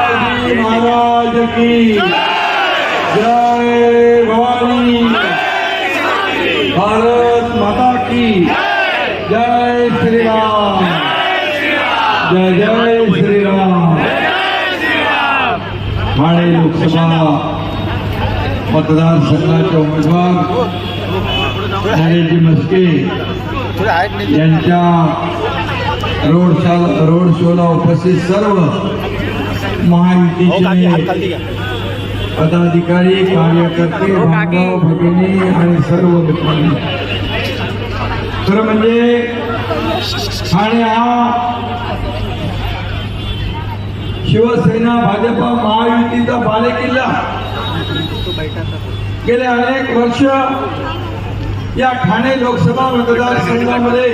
शिवाजी महाराज की जय भवानी भारत माता की जय श्री राम जय जय श्री राम ठाणे लोकसभा मतदारसंघाचे उमेदवार नरेंद्र मस्के यांच्या रोड शा रोड शोला उपस्थित सर्व महायुतीचे पदाधिकारी कार्यकर्ते बांधव भगिनी आणि सर्व मित्रांनी खरं म्हणजे ठाणे हा शिवसेना भाजपा महायुतीचा बालेकिल्ला. गेले अनेक वर्ष या ठाणे लोकसभा मतदारसंघामध्ये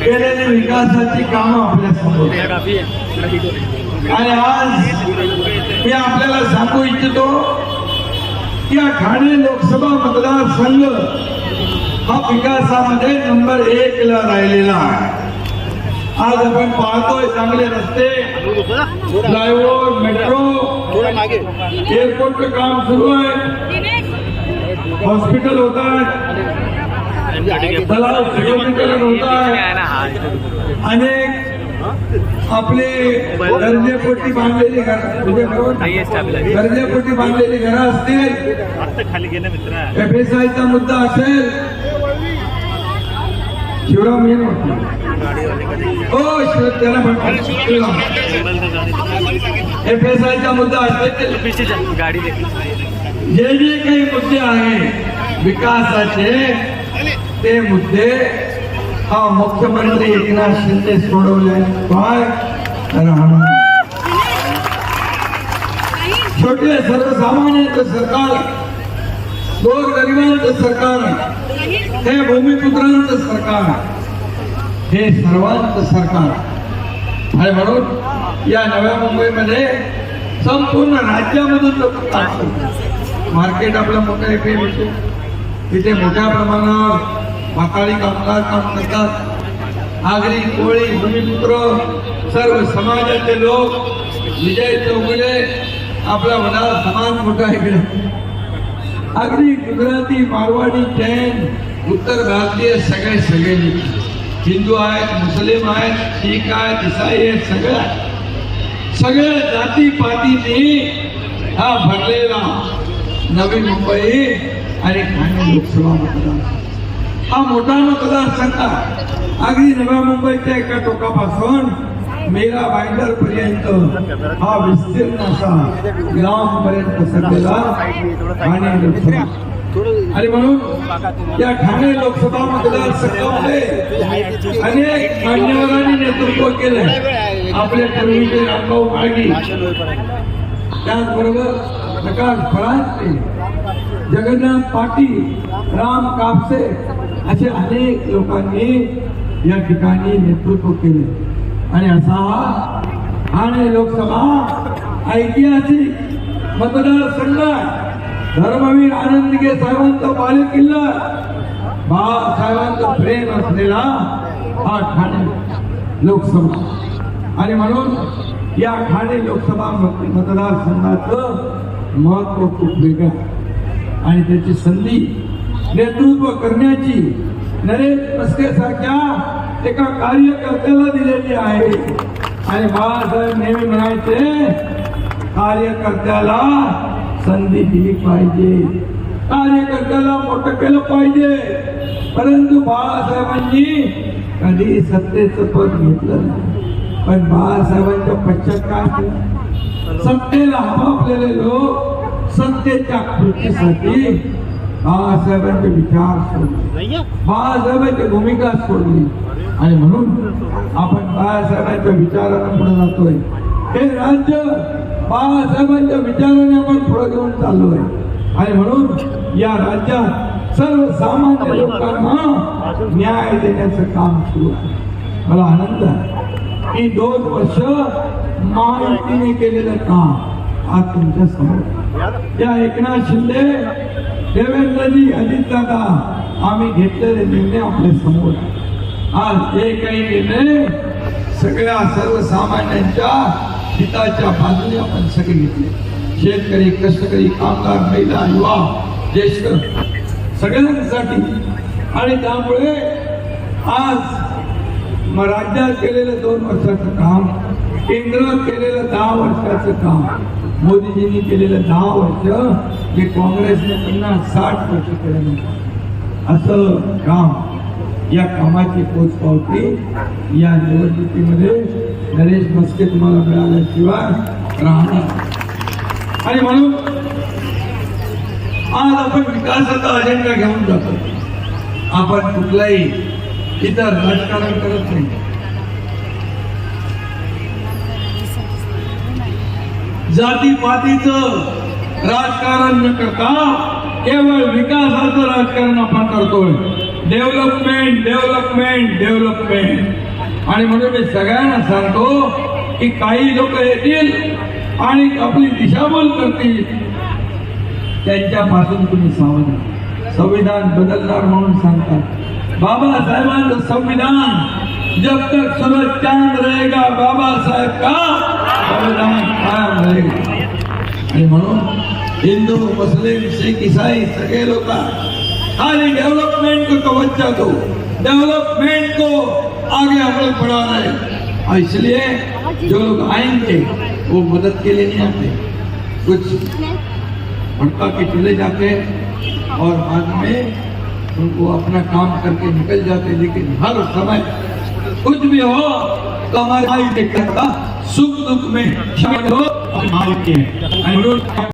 केलेली विकासाची कामं आपल्यासमोर. आणि आज मी आपल्याला सांगू इच्छितो की या ठाणे लोकसभा मतदारसंघ हा विकासामध्ये नंबर एक ला राहिलेला आहे. आज आपण पाहतोय चांगले रस्ते फ्लायओव्हर मेट्रो एअरपोर्टचं काम सुरू आहे. हॉस्पिटल होत आहे तलाव सुशोभीकरण होत आहे अनेक आपले गरजेपोटी बांधलेली बरोबर गरजेपोटी बांधलेली घरं असतील. खाली गेलं मित्र. एफ एस आयचा मुद्दा असेल. शिवराम येईल हो त्याला म्हणतात शिवराम एफ एस आयचा मुद्दा असेल. गाडी जे जे काही मुद्दे आहे विकासाचे ते मुद्दे हा मुख्यमंत्री एकनाथ शिंदे सोडवले काय? छोटे सर्वसामान्यांचं सरकार गोरगरिबांचं सरकार हे भूमिपुत्रांचं सरकार हे सर्वांचं सरकार. आहे म्हणून या नव्या मुंबईमध्ये संपूर्ण राज्यामधून लोक मार्केट आपलं मोठं आहे मिळतो तिथे मोठ्या प्रमाणावर माताळी कामगार काम करतात आगरी कोळी भूमिपुत्र सर्व समाजाचे लोक विजय चौगुले आपला वडार समाज मोठा इकडे. अगदी गुजराती मारवाडी जैन उत्तर भारतीय सगळे सगळे हिंदू आहेत मुस्लिम आहेत शीख आहेत इसाई आहेत सगळ्या सगळ्या जाती पातींनी हा भरलेला नवी मुंबई आणि ठाणे लोकसभा मतदार हा मोठा मतदारसंघ. अगदी नव्या मुंबईच्या एका टोकापासून मेरा बायंडर पर्यंत हा विस्तीर्ण असा लांब पर्यंत पसरलेला ठाणे लोकसभा. आणि म्हणून या ठाणे लोकसभा मतदारसंघामध्ये अनेक मान्यवरांनी नेतृत्व केलंय. आपले पूर्वीचे रामभाऊ माळगी. त्याचबरोबर प्रकाश फळांचे जगन्नाथ पाटील राम कापसे असे अनेक लोकांनी या ठिकाणी नेतृत्व केले. आणि असा हा ठाणे लोकसभा ऐतिहासिक मतदारसंघ धर्मवीर आनंदगे साहेबांचा बालेकिल्ला बाळासाहेबांचं प्रेम असलेला हा ठाणे लोकसभा. आणि म्हणून या ठाणे लोकसभा मतदारसंघाचं महत्त्व खूप वेगळं आणि त्याची संधी नेतृत्व करण्याची नरेश मस्के सारख्या एका कार्यकर्त्याला दिलेली आहे. आणि बाळासाहेब नेहमी म्हणायचे कार्यकर्त्याला संधी दिली पाहिजे. कार्यकर्त्याला मोठं केलं पाहिजे. परंतु बाळासाहेबांनी कधी सत्तेचं पद घेतलं नाही. पण बाळासाहेबांच्या पश्चात काय केलं? सत्तेला हवापलेले लोक सत्तेच्या कृतीसाठी बाळासाहेबांचे विचार सोडले बाळासाहेबांची भूमिका सोडली. आणि म्हणून आपण बाळासाहेबांच्या विचारानं पुढे जातोय. हे राज्य बाळासाहेबांच्या विचाराने आपण पुढे घेऊन चाललोय. आणि म्हणून या राज्यात सर्वसामान्य लोकांना न्याय देण्याचं काम सुरू आहे. मला आनंद आहे की दोन वर्ष महायुतीने केलेलं काम आज तुमच्यासमोर. या एकनाथ शिंदे देवेंद्रजी अजितदादा आम्ही घेतलेले निर्णय आपल्यासमोर आज जे काही निर्णय सगळ्या सर्वसामान्यांच्या हिताच्या बाजूने आपण सगळे घेतले. शेतकरी कष्टकरी कामगार महिला युवा ज्येष्ठ सगळ्यांसाठी. आणि त्यामुळे आज मग राज्यात केलेलं दोन वर्षाचं काम केंद्रात केलेलं दहा वर्षाचं काम मोदीजींनी केलेलं दहा वर्ष जे काँग्रेसने पन्नास साठ वर्ष केलं असं काम या कामाची पोचपावती या निवडणुकीमध्ये नरेश मस्के तुम्हाला मिळाल्याशिवाय राहणार आणि म्हणून आज आपण विकासाचा अजेंडा घेऊन जातो. आपण कुठलाही इतर राजकारण करत नाही. जातीपातीचं राजकारण न करता केवळ विकासाचं राजकारण आपण करतोय. डेव्हलपमेंट डेव्हलपमेंट डेव्हलपमेंट आणि म्हणून मी सगळ्यांना सांगतो की काही लोक येतील आणि आपली दिशाभूल करतील. त्यांच्यापासून तुम्ही सावध संविधान बदलणार म्हणून सांगतात. बाबासाहेबांचं संविधान जब तक सूरज चांद रहेगा बाबासाहेब का? संविधान कायम रहेगा आणि म्हणून हिंदू मुस्लिम शीख ईसाई सगळे लोग खाली डेवलपमेंट को तवज्जा दो डेवलपमेंट को आगे अमल बढ़ाना है और इसलिए जो लोग आएंगे वो मदद के लिए नहीं आते कुछ भड़का के चले जाते और बाद में उनको अपना काम करके निकल जाते लेकिन हर समय कुछ भी हो तो हमारे भाई के करता सुख दुख में शामिल हो अपने मालिक के हैं।